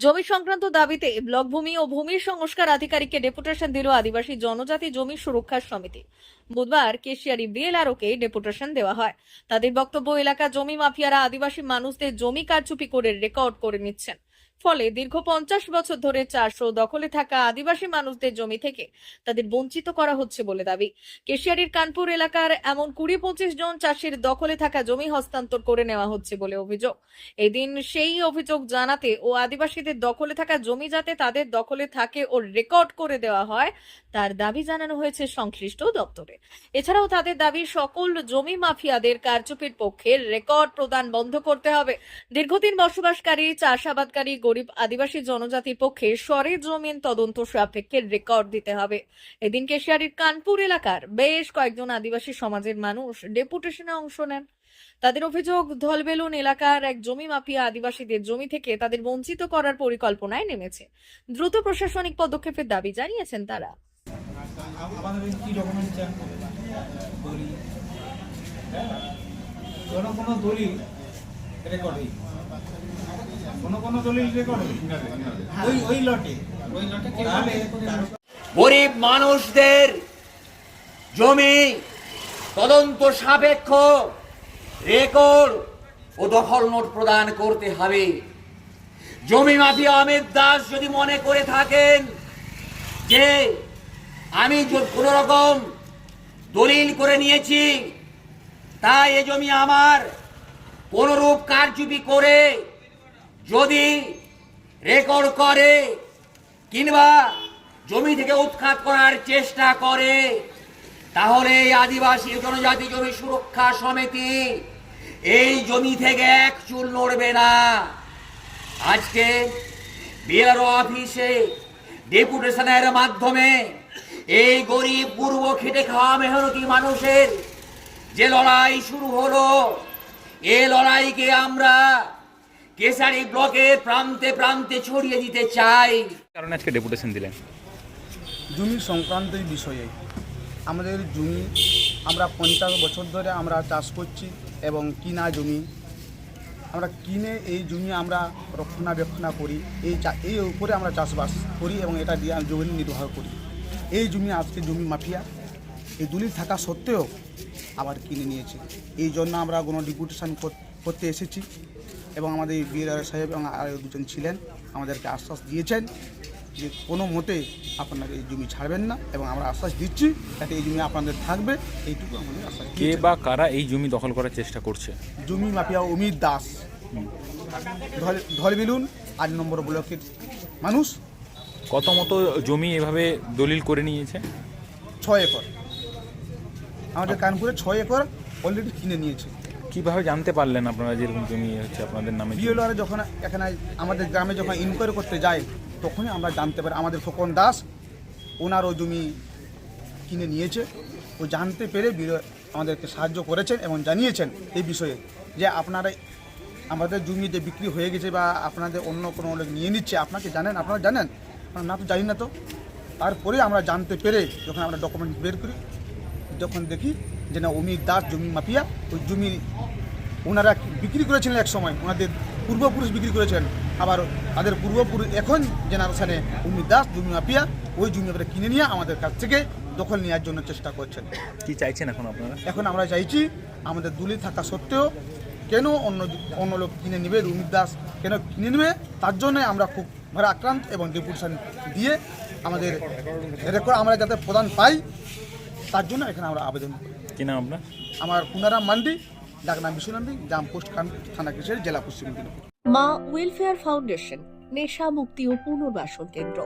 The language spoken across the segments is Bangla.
জমি সংক্রান্ত দাবিতে ব্লকভূমি ও ভূমি সংস্কার আধিকারিককে ডেপুটেশন দিল আদিবাসী জনজাতি জমি সুরক্ষা সমিতি। বুধবার কেশিয়ারি বিএলআরওকে ডেপুটেশন দেওয়া হয়। তাদের বক্তব্য এলাকা জমি মাফিয়ারা আদিবাসী মানুষদের জমি কারচুপি করে রেকর্ড করে নিচ্ছেন। ফলে দীর্ঘ পঞ্চাশ বছর ধরে চাষ ও দখলে থাকা আদিবাসী মানুষদের জমি থেকে তাদের বঞ্চিত করা হচ্ছে বলে দাবি। কেশিয়ারির কানপুর এলাকার এমন কুড়ি পঁচিশ জন চাষির দখলে থাকা জমি হস্তান্তর করে নেওয়া হচ্ছে বলে অভিযোগ। এদিন সেই অভিযোগ জানাতে ও আদিবাসীদের দখলে থাকা জমি যাতে তাদের দখলে থাকে ও রেকর্ড করে দেওয়া হয়, তার দাবি জানানো হয়েছে সংশ্লিষ্ট দপ্তরে। এছাড়াও তাদের দাবি, সকল জমি মাফিয়াদের কারচুপির পক্ষে রেকর্ড প্রদান বন্ধ করতে হবে। দীর্ঘদিন বসবাসকারী, চাষাবাদকারী গরিব আদিবাসী জনজাতির পক্ষে সরে জমিন তদন্ত সাপেক্ষে রেকর্ড দিতে হবে। এদিন কেশিয়ারির কানপুর এলাকার বেশ কয়েকজন আদিবাসী সমাজের মানুষ ডেপুটেশনে অংশ নেন। তাদের অভিযোগ, ধলবেলুন এলাকার এক জমি মাফিয়া আদিবাসীদের জমি থেকে তাদের বঞ্চিত করার পরিকল্পনায় নেমেছে। দ্রুত প্রশাসনিক পদক্ষেপের দাবি জানিয়েছেন তারা। কোনো দলিল গরিব মানুষদের জমি তদন্ত সাপেক্ষ রেকর্ড ও দখল নোট প্রদান করতে হবে। জমি মাফিয়া অমিত দাস যদি মনে করে থাকেন যে আমি কোন রকম দলিল করে নিয়েছি, তাই এ জমি আমার কোনরূপ কারচুপি করে যদি রেকর্ড করে কিংবা জমি থেকে উৎখাত করার চেষ্টা করে, তাহলে এই আদিবাসী জনজাতি জমি সুরক্ষা সমিতি এই জমি থেকে এক চুল নড়বে না। আজকে বিআরও অফিসে ডেপুটেশনের মাধ্যমে এই গরিব পূর্ব খেটে খাওয়া মেহনতি মানুষের যে লড়াই শুরু হলো, এ লড়াইকে আমরা কেশারি ব্লকের প্রান্তে প্রান্তে ছড়িয়ে দিতে চাই। কারণে আজকে ডেপুটেশন দিলেন। জমি সংক্রান্ত বিষয়ে আমাদের জমি আমরা পঞ্চাশ বছর ধরে আমরা চাষ করছি এবং কিনা জমি আমরা কিনে এই জমি আমরা রক্ষণাবেক্ষণা করি এই চা- এই উপরে আমরা চাষবাস করি এবং এটা দিয়ে আমি জমি নির্বাহ করি। এই জমি আজকে জমি মাফিয়া এই দলিল থাকা সত্ত্বেও আবার কিনে নিয়েছে। এই জন্য আমরা কোনো ডিপুটেশন করতে এসেছি। এবং আমাদের বিএলআর সাহেব এবং আরও দুজন ছিলেন আমাদেরকে আশ্বাস দিয়েছেন যে কোনো মতে আপনারা এই জমি ছাড়বেন না এবং আমরা আশ্বাস দিচ্ছি যাতে এই জমি আপনাদের থাকবে এইটুকু আমাদের আশ্বাস কে বা কারা এই জমি দখল করার চেষ্টা করছে? জমি মাফিয়া অমিত দাস। ধল- ধলবিলুন আট নম্বর ব্লকের মানুষ। কত মতো জমি এভাবে দলিল করে নিয়েছে? ছয় একর। আমাদের কানপুরে ছয় একর অলরেডি কিনে নিয়েছে। কীভাবে জানতে পারলেন আপনারা যেরকম জমি হচ্ছে আপনাদের নামে জমি? বিএলআর যখন এখানে আমাদের গ্রামে যখন ইনকোয়ারি করতে যায়, তখনই আমরা জানতে পারি। আমাদের ফোকন দাস ওনারও জমি কিনে নিয়েছে। ও জানতে পেরে বিএলআর আমাদেরকে সাহায্য করেছেন এবং জানিয়েছেন এই বিষয়ে যে আপনারা আমাদের জমি যে বিক্রি হয়ে গেছে বা আপনাদের অন্য কোনো লোক নিয়ে নিচ্ছে, আপনাকে জানেন, আপনারা জানেন? না তো জানি না তো। তারপরে আমরা জানতে পেরে যখন আমরা ডকুমেন্ট বের করি, যখন দেখি যে না অমিত দাস জমি মাফিয়া ওই জমি ওনারা বিক্রি করেছিলেন এক সময়। ওনাদের পূর্বপুরুষ বিক্রি করেছেন। আবার তাদের পূর্বপুরুষ এখন জেনারেশনে অমিত দাস জমি মাফিয়া ওই জমি আমরা কিনে নিয়ে আমাদের কাছ থেকে দখল নেওয়ার জন্য চেষ্টা করছেন। কি চাইছেন এখন আপনারা? এখন আমরা চাইছি আমাদের দুলি থাকা সত্ত্বেও কেন অন্য অন্য লোক কিনে নেবে রুমিত দাস কেন কিনে নেবে? তার জন্য আমরা খুব আক্রান্ত এবং ডেপুটেশন দিয়ে আমাদের রেকর্ড আমরা যাতে প্রদান পাই তার জন্য এখানে আমরা আবেদন করি। কি নাম আপনার? আমার পুনারাম মান্ডি ডাকনাম বিশ্বনন্দী জাম পোস্ট থানা কিশোর জেলা পশ্চিম মেদিনীপুর। মা ওয়েলফেয়ার ফাউন্ডেশন নেশা মুক্তি ও পুনর্বাসন কেন্দ্র।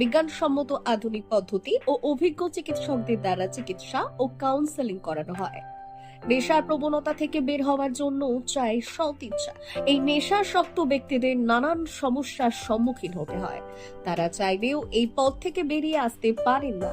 বিজ্ঞানসম্মত আধুনিক পদ্ধতি ও অভিজ্ঞ চিকিৎসকদের দ্বারা চিকিৎসা ও কাউন্সেলিং করানো হয়। নেশার প্রবণতা থেকে বের হওয়ার জন্য চাই সৎ ইচ্ছা। এই নেশাসক্ত ব্যক্তিদের নানান সমস্যার সম্মুখীন হতে হয়। তারা চাইলেও এই পথ থেকে বেরিয়ে আসতে পারেন না।